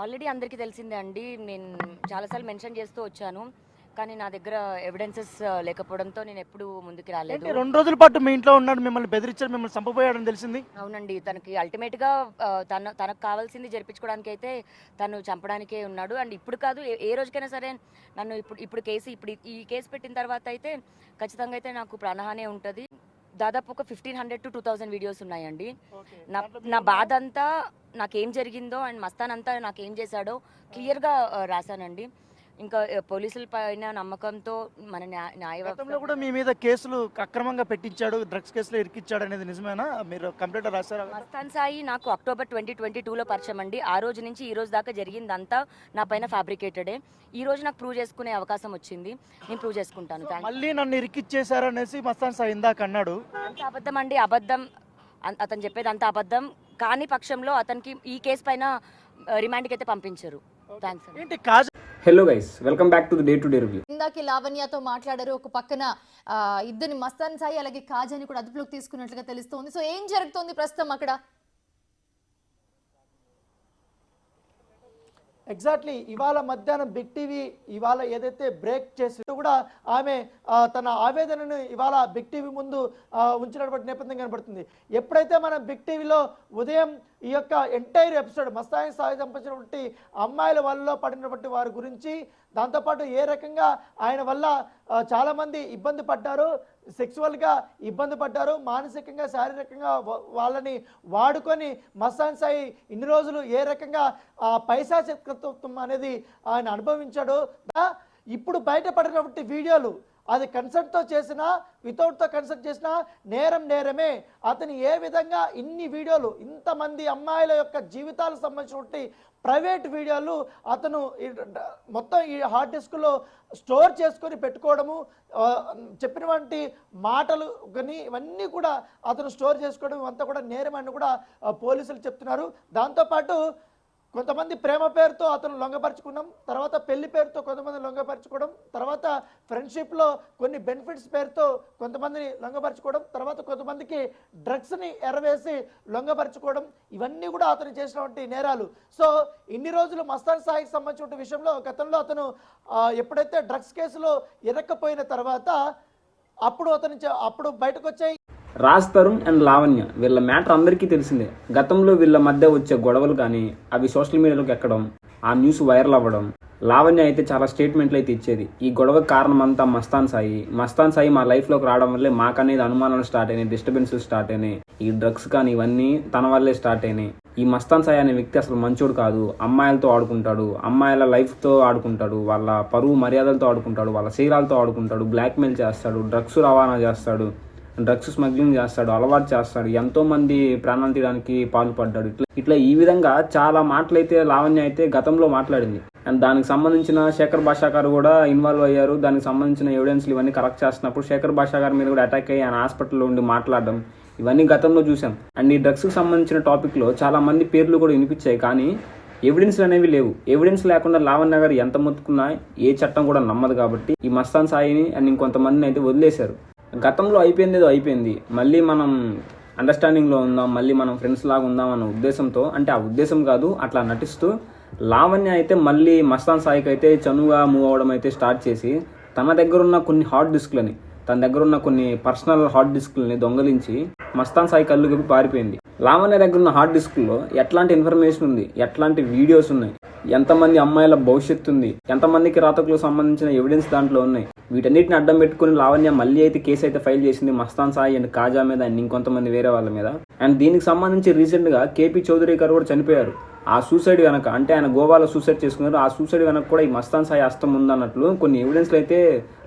Already అందరికీ తెలిసిందే అండి నేను చాలాసార్లు మెన్షన్ చేస్తూ వచ్చాను. కానీ నా దగ్గర ఎవిడెన్సెస్ లేకపోవడంతో నేను ఎప్పుడు ముందుకు రాలేదు. రెండు రోజుల పాటు మీ ఇంట్లో ఉన్నాడు మిమ్మల్ని బెదిరించాడు మిమ్మల్ని చంపబోయాడని తెలిసింది? అవునండి తనకి అల్టిమేట్గా తన తనకు కావాల్సింది జరిపించుకోవడానికి అయితే తను చంపడానికే ఉన్నాడు. అండ్ ఇప్పుడు కాదు ఏ రోజుకైనా సరే నన్ను ఇప్పుడు ఇప్పుడు కేసు ఇప్పుడు ఈ కేసు పెట్టిన తర్వాత అయితే ఖచ్చితంగా అయితే నాకు ప్రాణహాని ఉంటుంది. దాదాపు ఒక fifteen hundred to two thousand videos ఉన్నాయండి. నా నా బాధ అంతా నాకేం జరిగిందో అండ్ మస్తాన్ అంతా నాకేం చేశాడో క్లియర్గా రాశానండి. ఇంకా పోలీసుల పైన నమ్మకంతో మన న్యాయ కూడా మీ మీద కేసులు అక్రమంగా పెట్టించాడు డ్రగ్స్ కేసులో ఇరికిచ్చాడు అనేది నిజమేనా? మీరు కంప్లైంట్ రాశారా? మస్తాన్ సాయి నాకు అక్టోబర్ ట్వంటీ ట్వంటీ టూలో పరిచయం అండి. ఆ రోజు నుంచి ఈ రోజు దాకా జరిగిందంతా నా పైన ఫ్యాబ్రికేటెడే. ఈ రోజు నాకు ప్రూవ్ చేసుకునే అవకాశం వచ్చింది. నేను ప్రూవ్ చేసుకుంటాను. మళ్ళీ నన్ను ఇరికిచ్చేశారు అనేసి మస్తాన్ సాయి ఇందాక అన్నాడు. అంత అబద్ధం అండి అబద్ధం. అతను చెప్పేది అంత అబద్ధం. కాని పక్షంలో అతనికి ఈ కేసు పైన రిమాండ్కి అయితే పంపించరు. థ్యాంక్స్ ఏంటి కాజ hello guys welcome back to the day to day review ఇందాక లావణ్యతో మాట్లాడారు. ఒక పక్కన ఇద్దరిని మస్తాన్ సాయి అలాగే కాజాని కూడా అదుపులోకి తీసుకున్నట్లుగా తెలుస్తోంది. సో ఏం జరుగుతోంది ప్రస్తుతం అక్కడ? ఎగ్జాక్ట్లీ ఇవాళ మధ్యాహ్నం బిగ్ టీవీ ఇవాళ ఏదైతే బ్రేక్ చేసి కూడా ఆమె తన ఆవేదనను ఇవాళ బిగ్ టీవీ ముందు ఉంచినటువంటి నేపథ్యం కనబడుతుంది. ఎప్పుడైతే మనం బిగ్ టీవీలో ఉదయం ఈ యొక్క ఎంటైర్ ఎపిసోడ్ మస్తాయి సాయి చంపించినటువంటి అమ్మాయిల వల్ల పడినటువంటి వారి గురించి దాంతోపాటు ఏ రకంగా ఆయన వల్ల చాలామంది ఇబ్బంది పడ్డారు సెక్సువల్గా ఇబ్బంది పడ్డారు మానసికంగా శారీరకంగా వాళ్ళని వాడుకొని మస్తాన్ సాయి ఇన్ని రోజులు ఏ రకంగా ఆ పైసా చిత్రత్వం అనేది ఆయన అనుభవించాడు ఇప్పుడు బయటపడినటువంటి వీడియోలు అది కన్సర్ట్తో చేసినా వితౌట్తో కన్సర్ట్ చేసినా నేరం నేరమే. అతను ఏ విధంగా ఇన్ని వీడియోలు ఇంతమంది అమ్మాయిల యొక్క జీవితాలకు సంబంధించినటువంటి ప్రైవేట్ వీడియోలు అతను ఈ మొత్తం ఈ హార్డ్ డిస్క్లో స్టోర్ చేసుకొని పెట్టుకోవడము చెప్పినటువంటి మాటలు కానీ ఇవన్నీ కూడా అతను స్టోర్ చేసుకోవడం ఇవంతా కూడా నేరం అని కూడా పోలీసులు చెప్తున్నారు. దాంతోపాటు కొంతమంది ప్రేమ పేరుతో అతను లొంగపరుచుకున్నాం తర్వాత పెళ్ళి పేరుతో కొంతమంది లొంగపరుచుకోవడం తర్వాత ఫ్రెండ్షిప్లో కొన్ని బెనిఫిట్స్ పేరుతో కొంతమందిని లొంగపరుచుకోవడం తర్వాత కొంతమందికి డ్రగ్స్ని ఎరవేసి లొంగపరుచుకోవడం ఇవన్నీ కూడా అతను చేసినటువంటి నేరాలు. సో ఇన్ని రోజులు మస్తాన్ సాయికి సంబంధించిన విషయంలో గతంలో అతను ఎప్పుడైతే డ్రగ్స్ కేసులో ఇరక్కపోయిన తర్వాత అప్పుడు అతను అప్పుడు బయటకు వచ్చాయి రాజ్ తరుణ్ అండ్ లావణ్య వీళ్ళ మ్యాటర్ అందరికీ తెలిసిందే. గతంలో వీళ్ళ మధ్య వచ్చే గొడవలు కానీ అవి సోషల్ మీడియాలోకి ఎక్కడం ఆ న్యూస్ వైరల్ అవ్వడం లావణ్య అయితే చాలా స్టేట్మెంట్లు అయితే ఇచ్చేది ఈ గొడవకు కారణం అంతా మస్తాన్ సాయి. మస్తాన్ సాయి మా లైఫ్లోకి రావడం వల్లే మాకనేది అనుమానాలు స్టార్ట్ అయినాయి డిస్టర్బెన్స్ స్టార్ట్ అయినాయి. ఈ డ్రగ్స్ కానీ ఇవన్నీ తన వల్లే స్టార్ట్ అయినాయి. ఈ మస్తాన్ సాయి అనే వ్యక్తి అసలు మంచోడు కాదు. అమ్మాయిలతో ఆడుకుంటాడు అమ్మాయిల లైఫ్తో ఆడుకుంటాడు వాళ్ళ పరువు మర్యాదలతో ఆడుకుంటాడు వాళ్ళ శరీరాలతో ఆడుకుంటాడు బ్లాక్మెయిల్ చేస్తాడు డ్రగ్స్ రవాణా చేస్తాడు. డ్రగ్స్ స్మగ్లింగ్ చేస్తాడు అలవాటు చేస్తాడు ఎంతో మంది ప్రాణాలు తీయడానికి పాల్పడ్డాడు. ఇట్లా ఇట్లా ఈ విధంగా చాలా మాటలైతే లావణ్య అయితే గతంలో మాట్లాడింది. అండ్ దానికి సంబంధించిన శేఖర్ భాషా గారు కూడా ఇన్వాల్వ్ అయ్యారు. దానికి సంబంధించిన ఎవిడెన్స్లు ఇవన్నీ కరెక్ట్ చేస్తున్నప్పుడు శేఖర్ భాషా గారి మీద కూడా అటాక్ అయ్యి ఆయన హాస్పిటల్లో ఉండి మాట్లాడడం ఇవన్నీ గతంలో చూసాం అండ్ ఈ డ్రగ్స్కి సంబంధించిన టాపిక్లో చాలా మంది పేర్లు కూడా వినిపించాయి. కానీ ఎవిడెన్స్లు అనేవి లేవు. ఎవిడెన్స్ లేకుండా లావణ్య గారు ఎంత మొత్తుకున్నా ఏ చట్టం కూడా నమ్మదు కాబట్టి ఈ మస్తాన్ సాయిని అండ్ ఇంకొంతమందిని అయితే వదిలేశారు. గతంలో అయిపోయింది ఏదో అయిపోయింది. మళ్ళీ మనం అండర్స్టాండింగ్లో ఉందాం మళ్ళీ మనం ఫ్రెండ్స్ లాగా ఉందాం అన్న ఉద్దేశంతో అంటే ఆ ఉద్దేశం కాదు అట్లా నటిస్తూ లావణ్య అయితే మళ్ళీ మస్తాన్ సాయికి అయితే చనువుగా మూవ్ అవ్వడం అయితే స్టార్ట్ చేసి తన దగ్గర ఉన్న కొన్ని హార్డ్ డిస్క్లని తన దగ్గర ఉన్న కొన్ని పర్సనల్ హార్డ్ డిస్క్లని దొంగలించి మస్తాన్ సాయి కళ్ళు కప్పి పారిపోయింది. లావణ్య దగ్గర ఉన్న హార్డ్ డిస్క్లో ఎట్లాంటి ఇన్ఫర్మేషన్ ఉంది? ఎట్లాంటి వీడియోస్ ఉన్నాయి? ఎంతమంది అమ్మాయిల భవిష్యత్తు ఉంది? ఎంతమందికి రాతకులకు సంబంధించిన ఎవిడెన్స్ దాంట్లో ఉన్నాయి? వీటన్నిటిని అడ్డం పెట్టుకుని లావణ్య మళ్ళీ అయితే కేసు అయితే ఫైల్ చేసింది మస్తాన్ సాయి అండ్ కాజా మీద అండ్ ఇంకొంతమంది వేరే వాళ్ళ మీద. అండ్ దీనికి సంబంధించి రీసెంట్గా కేపీ చౌదరి గారు కూడా చనిపోయారు. ఆ సూసైడ్ వెనక అంటే ఆయన గోవాలో సూసైడ్ చేసుకున్నారు. ఆ సూసైడ్ వెనక కూడా ఈ మస్తాన్ సాయి హస్తం ఉందన్నట్లు కొన్ని ఎవిడెన్స్లు అయితే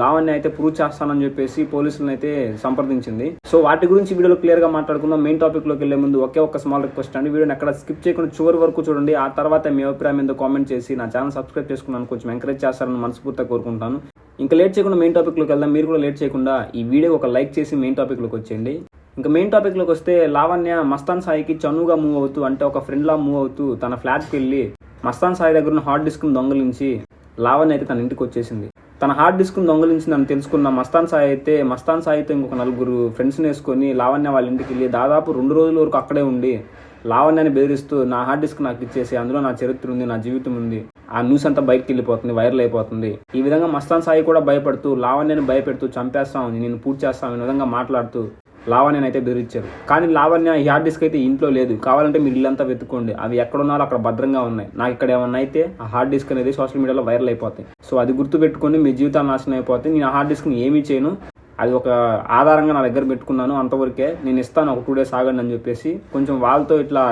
లావణ్య అయితే ప్రూవ్ చేస్తానని చెప్పేసి పోలీసులను అయితే సంప్రదించింది. సో వాటి గురించి వీడియోలో క్లియర్ క్లియర్గా మాట్లాడుకుందాం. మెయిన్ టాపిక్లోకి వెళ్ళే ముందు ఒకే ఒక స్మాల్ రిక్వెస్ట్ అండి. వీడియోని అక్కడ స్కిప్ చేయకుండా చివరి వరకు చూడండి. ఆ తర్వాత మీ అభిప్రాయం ఏందో కామెంట్ చేసి నా ఛానల్ సబ్స్క్రైబ్ చేసుకున్నాను. కొంచెం ఎంకరేజ్ చేస్తారని మనస్ఫూర్తిగా కోరుకుంటాను. ఇంకా లేట్ చేయకుండా మెయిన్ టాపిక్లోకి వెళ్దాం. మీరు కూడా లేట్ చేయకుండా ఈ వీడియో ఒక లైక్ చేసి మెయిన్ టాపిక్లోకి వచ్చేయండి. ఇంకా మెయిన్ టాపిక్లోకి వస్తే లావణ్య మస్తాన్ సాయికి చనువుగా మూవ్ అవుతూ అంటే ఒక ఫ్రెండ్లా మూవ్ అవుతూ తన ఫ్లాట్కి వెళ్ళి మస్తాన్ సాయి దగ్గర ఉన్న హార్డ్ డిస్క్ దొంగలించి లావణ్య అయితే తన ఇంటికి వచ్చేసింది. తన హార్డ్ డిస్క్ దొంగలించిందని తెలుసుకున్న మస్తాన్ సాయి అయితే మస్తాన్ సాయితో ఇంకొక నలుగురు ఫ్రెండ్స్ని వేసుకొని లావణ్య వాళ్ళ ఇంటికి వెళ్ళి దాదాపు రెండు రోజుల వరకు అక్కడే ఉండి లావణ్యాన్ని బెదిరిస్తూ నా హార్డ్ డిస్క్ నాకు ఇచ్చేసి అందులో నా చరిత్ర ఉంది నా జీవితం ఉంది. ఆ న్యూస్ అంతా బయటకు వెళ్ళిపోతుంది వైరల్ అయిపోతుంది. ఈ విధంగా మస్తాన్ సాయి కూడా భయపడుతూ లావణ్యని భయపెడుతూ చంపేస్తామని నేను పూర్తి చేస్తామని విధంగా మాట్లాడుతూ లావణ్యని అయితే బెదిరించారు. కానీ లావణ్య ఈ హార్డ్ డిస్క్ అయితే ఇంట్లో లేదు. కావాలంటే మీరు ఇల్లంతా వెతుక్కోండి. అవి ఎక్కడ ఉన్నారో అక్కడ భద్రంగా ఉన్నాయి. నాకు ఇక్కడ ఏమన్నా అయితే ఆ హార్డ్ డిస్క్ అనేది సోషల్ మీడియాలో వైరల్ అయిపోతాయి. సో అది గుర్తుపెట్టుకొని మీ జీవితాలు నాశనం అయిపోతాయి. నేను ఆ హార్డ్ డిస్క్ని ఏమీ చేయను. అది ఒక ఆధారంగా నా దగ్గర పెట్టుకున్నాను. అంతవరకే నేను ఇస్తాను. ఒక టూ డేస్ ఆగండి అని చెప్పేసి కొంచెం వాళ్ళతో ఇట్లా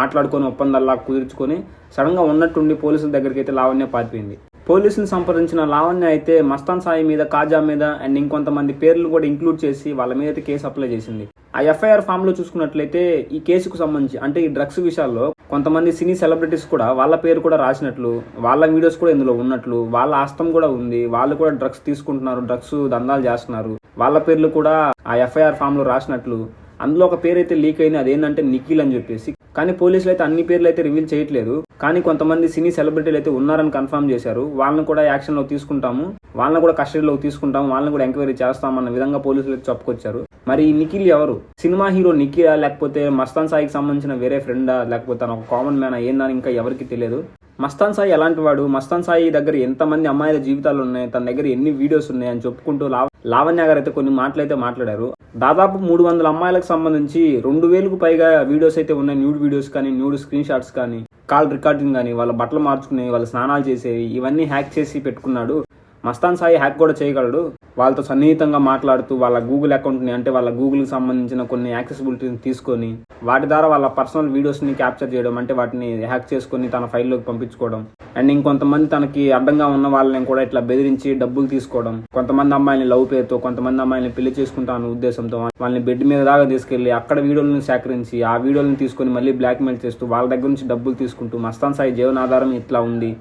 మాట్లాడుకొని ఒప్పందాల్లా కుదుర్చుకొని సడన్గా ఉన్నట్టుండి పోలీసుల దగ్గరికి అయితే లావణ్య పారిపోయింది. పోలీసులు సంప్రదించిన లావణ్య అయితే మస్తాన్ సాయి మీద కాజా మీద అండ్ ఇంకొంతమంది పేర్లు కూడా ఇంక్లూడ్ చేసి వాళ్ళ మీద అయితే కేసు అప్లై చేసింది. ఆ ఎఫ్ఐఆర్ ఫామ్లో చూసుకున్నట్లయితే ఈ కేసుకు సంబంధించి అంటే ఈ డ్రగ్స్ విషయాల్లో కొంతమంది సినీ సెలబ్రిటీస్ కూడా వాళ్ళ పేరు కూడా రాసినట్లు వాళ్ళ వీడియోస్ కూడా ఇందులో ఉన్నట్లు వాళ్ళ ఆస్తం కూడా ఉంది వాళ్ళు కూడా డ్రగ్స్ తీసుకుంటున్నారు డ్రగ్స్ దందాలు చేస్తున్నారు వాళ్ళ పేర్లు కూడా ఆ ఎఫ్ఐఆర్ ఫామ్లో రాసినట్లు. అందులో ఒక పేరు అయితే లీక్ అయింది అదేంటంటే నిఖిల్ అని చెప్పేసి. కానీ పోలీసులు అయితే అన్ని పేర్లు అయితే రివీల్ చేయట్లేదు. కానీ కొంతమంది సినీ సెలబ్రిటీలు అయితే ఉన్నారని కన్ఫర్మ్ చేశారు. వాళ్ళని కూడా యాక్షన్లో తీసుకుంటాము. వాళ్ళని కూడా కస్టడీలో తీసుకుంటాము. వాళ్ళని కూడా ఎంక్వైరీ చేస్తామన్న విధంగా పోలీసులు చెప్పుకొచ్చారు. మరి ఈ నిఖిల్ ఎవరు? సినిమా హీరో నిఖిలా లేకపోతే మస్తాన్ సాయికి సంబంధించిన వేరే ఫ్రెండా లేకపోతే తన ఒక కామన్ మ్యాన్? ఏందని ఇంకా ఎవరికి తెలియదు. మస్తాన్ సాయి ఎలాంటి వాడు. మస్తాన్ సాయి దగ్గర ఎంతమంది అమ్మాయిల జీవితాలు ఉన్నాయి? తన దగ్గర ఎన్ని వీడియోస్ ఉన్నాయి అని చెప్పుకుంటూ లావ లావణ్య గారు అయితే కొన్ని మాటలు అయితే మాట్లాడారు. దాదాపు మూడు వందల అమ్మాయిలకు సంబంధించి రెండు వేలకు పైగా వీడియోస్ అయితే ఉన్నాయి. న్యూడ్ వీడియోస్ కానీ న్యూడ్ స్క్రీన్ షాట్స్ కానీ కాల్ రికార్డింగ్ కానీ వాళ్ళ బట్టలు మార్చుకునేవి వాళ్ళ స్నానాలు చేసేవి ఇవన్నీ హ్యాక్ చేసి పెట్టుకున్నాడు. మస్తాన్ సాయి హ్యాక్ కూడా చేయగలడు. వాళ్ళతో సన్నిహితంగా మాట్లాడుతూ వాళ్ళ గూగుల్ అకౌంట్ని అంటే వాళ్ళ గూగుల్కి సంబంధించిన కొన్ని యాక్సెసిబిలిటీని తీసుకొని వాటి ద్వారా వాళ్ళ పర్సనల్ వీడియోస్ని క్యాప్చర్ చేయడం అంటే వాటిని హ్యాక్ చేసుకొని తన ఫైల్లోకి పంపించుకోవడం. అండ్ ఇంకొంతమంది తనకి అడ్డంగా ఉన్న వాళ్ళని కూడా ఇట్లా బెదిరించి డబ్బులు తీసుకోవడం. కొంతమంది అమ్మాయిని లవ్ పేరుతో కొంతమంది అమ్మాయిని పెళ్ళి చేసుకుంటాను ఉద్దేశంతో వాళ్ళని బెడ్ మీద దాకా తీసుకెళ్ళి అక్కడ వీడియోలను సేకరించి ఆ వీడియోలను తీసుకొని మళ్ళీ బ్లాక్మెయిల్ చేస్తూ వాళ్ళ దగ్గర నుంచి డబ్బులు తీసుకుంటూ మస్తాన్ సాయి జీవనాధారం ఇట్లా ఉంది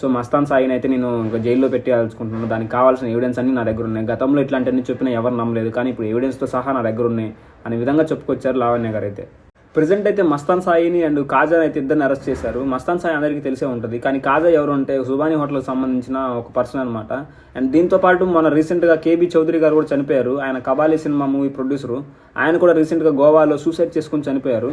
సో మస్తాన్ సాయిని అయితే నేను ఇంకా జైల్లో పెట్టేయాలనుకుంటున్నాను దానికి కావాల్సిన ఎవిడెన్స్ అన్ని నా దగ్గర ఉన్నాయి. గతంలో ఇట్లాంటివన్నీ చెప్పినా ఎవరు నమ్మలేదు. కానీ ఇప్పుడు ఎవిడెన్స్తో సహా నా దగ్గర ఉన్నాయి అనే విధంగా చెప్పుకొచ్చారు లావణ్య గారు అయితే. ప్రెసెంట్ అయితే మస్తాన్ సాయిని అండ్ కాజా అయితే ఇద్దరిని అరెస్ట్ చేశారు. మస్తాన్ సాయి అందరికీ తెలిసే ఉంటుంది. కానీ కాజా ఎవరు అంటే సుబానీ హోటల్కి సంబంధించిన ఒక పర్సన్ అనమాట అండ్ దీంతో పాటు మన రీసెంట్గా కేబీ చౌదరి గారు కూడా చనిపోయారు. ఆయన కబాలి సినిమా మూవీ ప్రొడ్యూసరు ఆయన కూడా రీసెంట్గా గోవాలో సూసైడ్ చేసుకుని చనిపోయారు.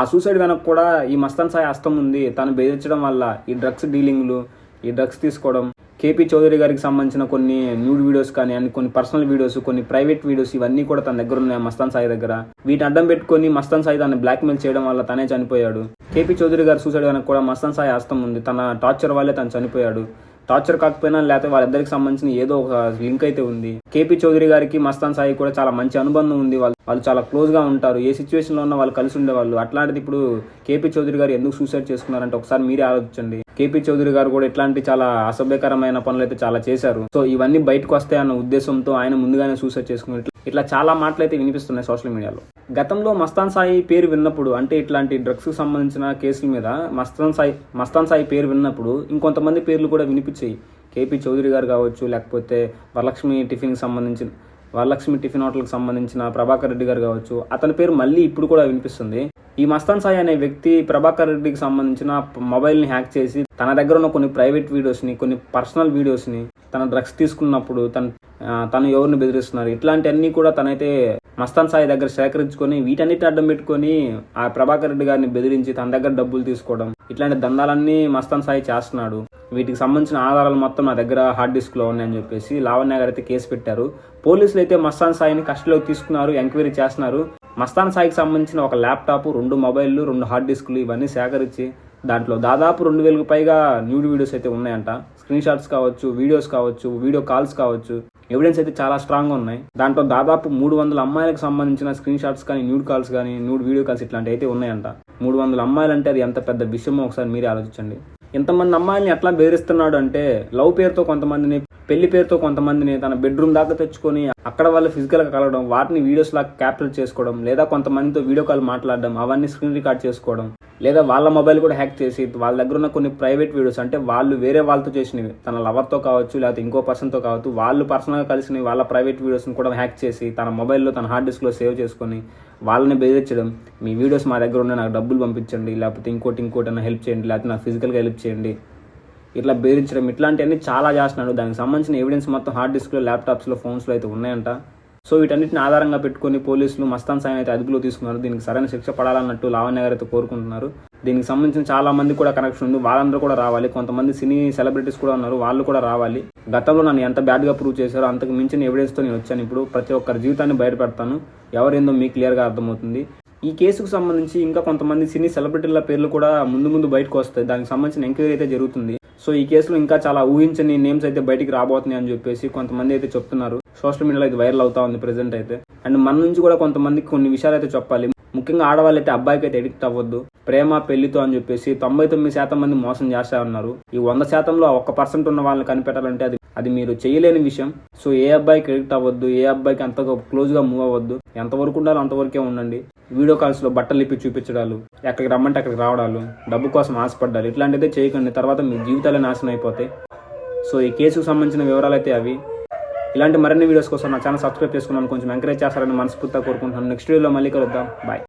ఆ సూసైడ్ వెనక కూడా ఈ మస్తాన్ సాయి అస్తం ఉంది. తను బెదిరించడం వల్ల ఈ డ్రగ్స్ డీలింగ్లు ఈ డ్రగ్స్ తీసుకోవడం కేపీ చౌదరి గారికి సంబంధించిన కొన్ని న్యూడ్ వీడియోస్ కానీ అండ్ కొన్ని పర్సనల్ వీడియోస్ కొన్ని ప్రైవేట్ వీడియోస్ ఇవన్నీ కూడా తన దగ్గర ఉన్నాయి మస్తాన్ సాయి దగ్గర. వీటిని అడ్డం పెట్టుకొని మస్తాన్ సాయి తను బ్లాక్మెయిల్ చేయడం వల్ల తనే చనిపోయాడు. కేపీ చౌదరి గారి సూసైడ్ వెనక కూడా మస్తాన్ సాయి హస్తం ఉంది. తన టార్చర్ వల్లే తను చనిపోయాడు. టార్చర్ కాకపోయినా లేకపోతే వాళ్ళిద్దరికి సంబంధించిన ఏదో ఒక లింక్ అయితే ఉంది. కేపీ చౌదరి గారికి మస్తాన్ సాయి కూడా చాలా మంచి అనుబంధం ఉంది. వాళ్ళు వాళ్ళు చాలా క్లోజ్గా ఉంటారు. ఏ సిచ్యువేషన్లో ఉన్న వాళ్ళు కలిసి ఉండేవాళ్ళు. అట్లాంటిది ఇప్పుడు కేపీ చౌదరి గారు ఎందుకు సూసైడ్ చేసుకున్నారంటే ఒకసారి మీరే ఆలోచించండి. కేపీ చౌదరి గారు కూడా ఇట్లాంటి చాలా అసభ్యకరమైన పనులు అయితే చాలా చేశారు. సో ఇవన్నీ బయటకు వస్తాయి అన్న ఉద్దేశంతో ఆయన ముందుగానే సూసైడ్ చేసుకుని ఇట్లా చాలా మాటలు అయితే వినిపిస్తున్నాయి సోషల్ మీడియాలో. గతంలో మస్తాన్ సాయి పేరు విన్నప్పుడు అంటే ఇట్లాంటి డ్రగ్స్కి సంబంధించిన కేసుల మీద మస్తాన్ సాయి మస్తాన్ సాయి పేరు విన్నప్పుడు ఇంకొంతమంది పేర్లు కూడా వినిపించాయి. కేపీ చౌదరి గారు కావచ్చు లేకపోతే వరలక్ష్మి టిఫిన్కి సంబంధించిన వరలక్ష్మి టిఫిన్ హోటల్కి సంబంధించిన ప్రభాకర్ రెడ్డి గారు కావచ్చు అతని పేరు మళ్ళీ ఇప్పుడు కూడా వినిపిస్తుంది. ఈ మస్తాన్ సాయి అనే వ్యక్తి ప్రభాకర్ రెడ్డికి సంబంధించిన మొబైల్ని హ్యాక్ చేసి తన దగ్గర ఉన్న కొన్ని ప్రైవేట్ వీడియోస్ని కొన్ని పర్సనల్ వీడియోస్ని తన డ్రగ్స్ తీసుకున్నప్పుడు తన తను ఎవరిని బెదిరిస్తున్నారు. ఇట్లాంటివన్నీ కూడా తనైతే మస్తాన్ సాయి దగ్గర సేకరించుకొని వీటన్నిటి అడ్డం పెట్టుకొని ఆ ప్రభాకర్ రెడ్డి గారిని బెదిరించి తన దగ్గర డబ్బులు తీసుకోవడం ఇట్లాంటి దందాలన్నీ మస్తాన్ సాయి చేస్తున్నాడు. వీటికి సంబంధించిన ఆధారాలు మొత్తం నా దగ్గర హార్డ్ డిస్క్లో ఉన్నాయని చెప్పేసి లావణ్య గారు అయితే కేసు పెట్టారు. పోలీసులు అయితే మస్తాన్ సాయిని కస్టడీలోకి తీసుకున్నారు ఎంక్వైరీ చేస్తున్నారు. మస్తాన్ సాయికి సంబంధించిన ఒక ల్యాప్టాప్ రెండు మొబైల్లు రెండు హార్డ్ డిస్క్లు ఇవన్నీ సేకరించి దాంట్లో దాదాపు రెండు వేలకు పైగా న్యూడ్ వీడియోస్ అయితే ఉన్నాయంట. స్క్రీన్ షాట్స్ కావచ్చు వీడియోస్ కావచ్చు వీడియో కాల్స్ కావచ్చు ఎవిడెన్స్ అయితే చాలా స్ట్రాంగ్ ఉన్నాయి. దాంట్లో దాదాపు మూడు వందల అమ్మాయిలకు సంబంధించిన స్క్రీన్ షాట్స్ కానీ న్యూడ్ కాల్స్ కానీ న్యూడ్ వీడియో కాల్స్ ఇట్లాంటివి అయితే ఉన్నాయంట. మూడు వందల అమ్మాయిలు అంటే అది ఎంత పెద్ద విషయమో ఒకసారి మీరే ఆలోచించండి. ఇంతమంది అమ్మాయిల్ని ఎట్లా బేరిస్తున్నాడు అంటే లవ్ పేరుతో కొంతమందిని పెళ్ళి పేరుతో కొంతమందిని తన బెడ్రూమ్ దాకా తెచ్చుకొని అక్కడ వాళ్ళు ఫిజికల్గా కలవడం వాటిని వీడియోస్ లాగా క్యాప్చర్ చేసుకోవడం లేదా కొంతమందితో వీడియో కాల్ మాట్లాడడం అవన్నీ స్క్రీన్ రికార్డ్ చేసుకోవడం లేదా వాళ్ళ మొబైల్ కూడా హ్యాక్ చేసి వాళ్ళ దగ్గర ఉన్న కొన్ని ప్రైవేట్ వీడియోస్ అంటే వాళ్ళు వేరే వాళ్ళతో చేసినవి తన లవర్తో కావచ్చు లేకపోతే ఇంకో పర్సన్తో కావచ్చు వాళ్ళు పర్సనల్గా కలిసిన వాళ్ళ ప్రైవేట్ వీడియోస్ని కూడా హ్యాక్ చేసి తన మొబైల్లో తన హార్డ్ డిస్క్లో సేవ్ చేసుకొని వాళ్ళని బెదిరించడం. మీ వీడియోస్ మా దగ్గర ఉన్న నాకు డబ్బులు పంపించండి లేకపోతే ఇంకోటి ఇంకోటి హెల్ప్ చేయండి లేకపోతే నాకు ఫిజికల్గా హెల్ప్ చేయండి. ఇట్లా బెదిరించడం ఇట్లాంటివన్నీ చాలా చేస్తున్నాడు. దానికి సంబంధించిన ఎవిడెన్స్ మొత్తం హార్డ్ డిస్క్లో ల్యాప్టాప్స్లో ఫోన్స్లో అయితే ఉన్నాయంట. సో వీటన్నిటిని ఆధారంగా పెట్టుకొని పోలీసులు మస్తాన్ సాయిని అయితే అదుపులో తీసుకున్నారు. దీనికి సరైన శిక్ష పడాలన్నట్టు లావణ్య గారు అయితే కోరుకుంటున్నారు. దీనికి సంబంధించిన చాలా మంది కూడా కనెక్షన్ ఉంది. వాళ్ళందరూ కూడా రావాలి. కొంతమంది సినీ సెలబ్రిటీస్ కూడా ఉన్నారు. వాళ్ళు కూడా రావాలి. గతంలో నన్ను ఎంత బ్యాడ్గా ప్రూవ్ చేశారో అంతకు మించిన ఎవిడెన్స్తో నేను వచ్చాను. ఇప్పుడు ప్రతి ఒక్కరి జీవితాన్ని బయటపెడతాను. ఎవరేందో మీకు క్లియర్గా అర్థమవుతుంది. ఈ కేసుకు సంబంధించి ఇంకా కొంతమంది సినీ సెలబ్రిటీల పేర్లు కూడా ముందు ముందు బయటకు వస్తాయి. దానికి సంబంధించిన ఎంక్వైరీ అయితే జరుగుతుంది. సో ఈ కేసులో ఇంకా చాలా ఊహించని నేమ్స్ అయితే బయటికి రాబోతున్నాయి అని చెప్పేసి కొంతమంది అయితే చెప్తున్నారు. సోషల్ మీడియాలో ఇది వైరల్ అవుతా ఉంది ప్రెసెంట్ అయితే. అండ్ మన నుంచి కూడా కొంతమందికి కొన్ని విషయాలు అయితే చెప్పాలి. ముఖ్యంగా ఆడవాళ్ళు అయితే అబ్బాయికి అయితే ఎడిక్ట్ అవ్వద్దు. ప్రేమ పెళ్ళితో అని చెప్పేసి తొంభై తొమ్మిది శాతం మంది మోసం చేస్తా ఉన్నారు ఈ వంద శాతంలో ఒక్క పర్సెంట్ ఉన్న వాళ్ళని కనిపెట్టాలంటే అది అది మీరు చేయలేని విషయం. సో ఏ అబ్బాయికి ఎడిక్ట్ అవ్వద్దు ఏ అబ్బాయికి అంతగా క్లోజ్గా మూవ్ అవ్వద్దు. ఎంతవరకు ఉండాలో అంతవరకే ఉండండి. వీడియో కాల్స్లో బట్టలు ఇప్పి చూపించడాలు ఎక్కడికి రమ్మంటే అక్కడికి రావడాలు డబ్బు కోసం ఆశపడ్డాలు ఇట్లాంటిదే చేయకండి. తర్వాత మీ జీవితాలే నాశనం అయిపోతాయి. సో ఈ కేసుకు సంబంధించిన వివరాలు అయితే అవి. ఇలాంటి మరిన్ని వీడియోస్ కోసం నా ఛానల్ సబ్స్క్రైబ్ చేసుకున్నాను. కొంచెం ఎంకరేజ్ చేస్తారని మనస్ఫూర్తిగా కోరుకుంటున్నాను. నెక్స్ట్ వీడియోలో మళ్ళీ కలుద్దాం. బాయ్